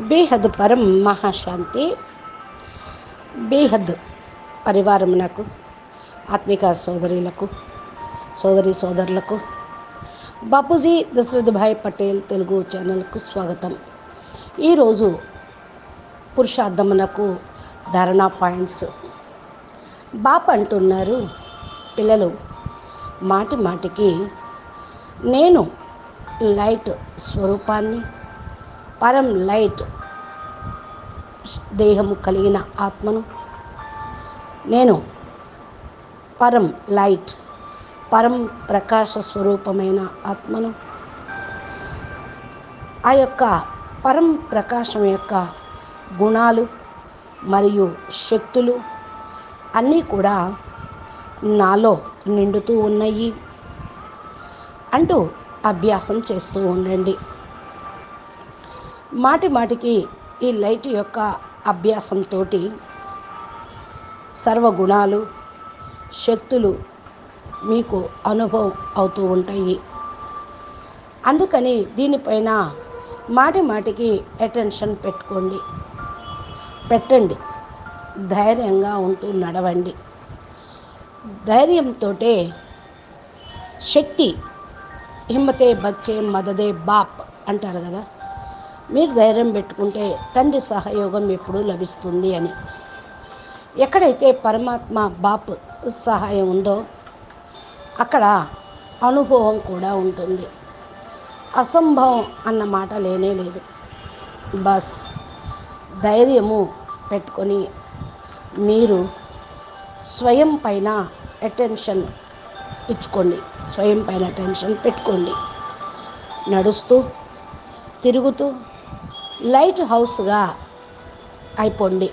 బేహద్ పరం మహాశాంతి. బీహద్ పరివారమునకు ఆత్మిక సోదరులకు సోదరి సోదరులకు బాపూజీ దశరథభాయ్ పటేల్ తెలుగు ఛానల్కు స్వాగతం. ఈరోజు పురుషార్థమునకు ధారణా పాయింట్స్. బాప్ అంటున్నారు పిల్లలు మాటి మాటికి నేను లైట్ స్వరూపాన్ని పరం లైట్ దేహము కలిగిన ఆత్మను. నేను పరం లైట్ పరం ప్రకాశ స్వరూపమైన ఆత్మను. ఆ యొక్క పరం ప్రకాశం యొక్క గుణాలు మరియు శక్తులు అన్నీ కూడా నాలో నిండుతూ ఉన్నాయి అంటూ అభ్యాసం చేస్తూ ఉండండి. మాటి మాటికి ఈ లైట్ యొక్క అభ్యాసంతో సర్వగుణాలు శక్తులు మీకు అనుభవం అవుతూ ఉంటాయి. అందుకని దీనిపైన మాటి మాటికి అటెన్షన్ పెట్టుకోండి. పెట్టండి. ధైర్యంగా ఉంటూ నడవండి. ధైర్యంతో శక్తి హిమ్మతే బచ్చే మదదే బాప్ అంటారు కదా. మీరు ధైర్యం పెట్టుకుంటే తండ్రి సహయోగం ఎప్పుడూ లభిస్తుంది అని. ఎక్కడైతే పరమాత్మ బాప్ సహాయం ఉందో అక్కడ అనుభవం కూడా ఉంటుంది. అసంభవం అన్న మాట లేనే లేదు. బస్ ధైర్యము పెట్టుకొని మీరు స్వయం పైన అటెన్షన్ ఇచ్చుకోండి. స్వయం పైన అటెన్షన్ పెట్టుకోండి. నడుస్తూ తిరుగుతూ లైట్ హౌస్గా అయిపోండి.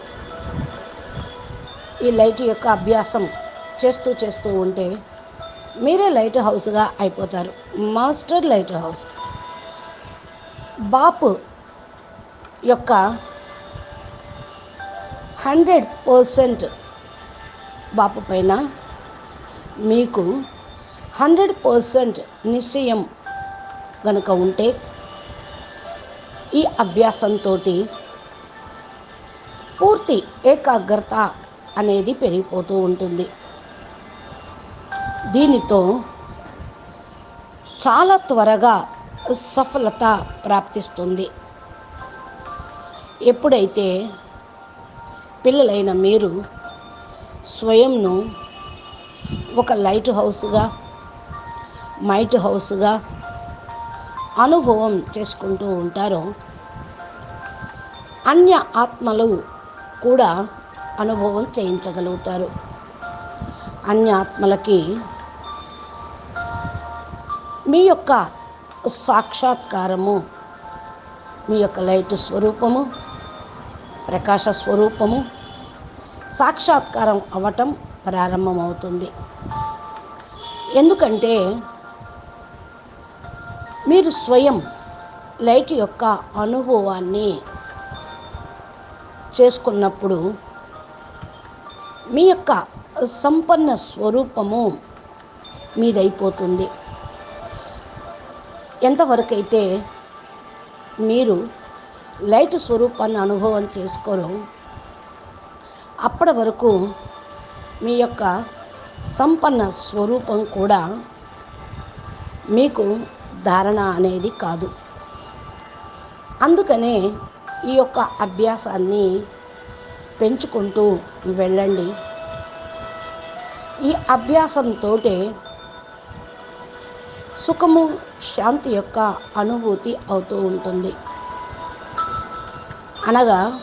ఈ లైట్ యొక్క అభ్యాసం చేస్తూ చేస్తూ ఉంటే మీరే లైట్ హౌస్గా అయిపోతారు. Master light house. బాపు యొక్క హండ్రెడ్ పర్సెంట్ బాపు పైన మీకు హండ్రెడ్ పర్సెంట్ నిశ్చయం గనుక ఉంటే ఈ అభ్యాసంతో పూర్తి ఏకాగ్రత అనేది పెరిగిపోతూ ఉంటుంది. దీనితో చాలా త్వరగా సఫలత ప్రాప్తిస్తుంది. ఎప్పుడైతే పిల్లలైన మీరు స్వయంను ఒక లైట్ హౌస్గా మైట్ హౌస్గా అనుభవం చేసుకుంటూ ఉంటారో. అన్య ఆత్మలు కూడా అనుభవం చేయించగలుగుతారు. అన్య ఆత్మలకి మీ యొక్క సాక్షాత్కారము మీ యొక్క లైట్ స్వరూపము ప్రకాశ స్వరూపము సాక్షాత్కారం అవ్వటం ప్రారంభమవుతుంది. ఎందుకంటే మీరు స్వయం లైట్ యొక్క అనుభవాన్ని చేసుకున్నప్పుడు మీ యొక్క సంపన్న స్వరూపము మీదైపోతుంది. ఎంతవరకైతే మీరు లైట్ స్వరూపాన్ని అనుభవం చేసుకోరు అప్పటి వరకు మీ యొక్క సంపన్న స్వరూపం కూడా మీకు ధారణ అనేది కాదు. అందుకనే ఈ యొక్క అభ్యాసాన్ని పెంచుకుంటూ వెళ్ళండి. ఈ అభ్యాసంతో సుఖము శాంతి యొక్క అనుభూతి అవుతూ ఉంటుంది. అనగా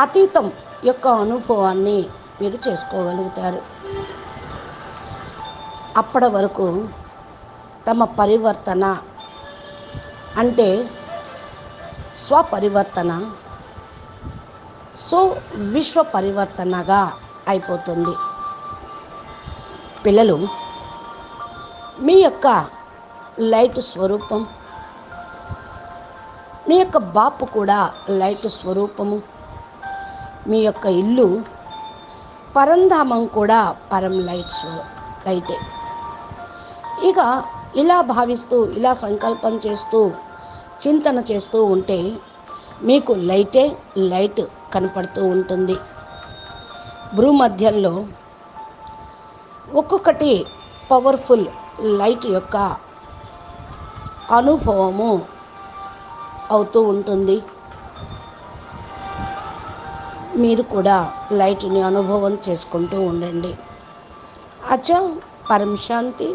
అతీతం యొక్క అనుభవాన్ని మీరు చేసుకోగలుగుతారు. అప్పటి వరకు తమ పరివర్తన అంటే స్వపరివర్తన. సో విశ్వ పరివర్తనగా అయిపోతుంది. పిల్లలు మీ యొక్క లైట్ స్వరూపం మీ యొక్క బాపు కూడా లైట్ స్వరూపము. మీ యొక్క ఇల్లు పరంధామం కూడా పరం లైట్ స్వ లైటే. ఇక ఇలా భావిస్తూ ఇలా సంకల్పం చేస్తూ చింతన చేస్తూ ఉంటే మీకు లైటే లైట్ కనపడుతూ ఉంటుంది. భూమధ్యంలో ఒక్కొక్కటి పవర్ఫుల్ లైట్ యొక్క అనుభవము అవుతూ ఉంటుంది. మీరు కూడా లైట్ని అనుభవం చేసుకుంటూ ఉండండి. అచ్చా పరం శాంతి.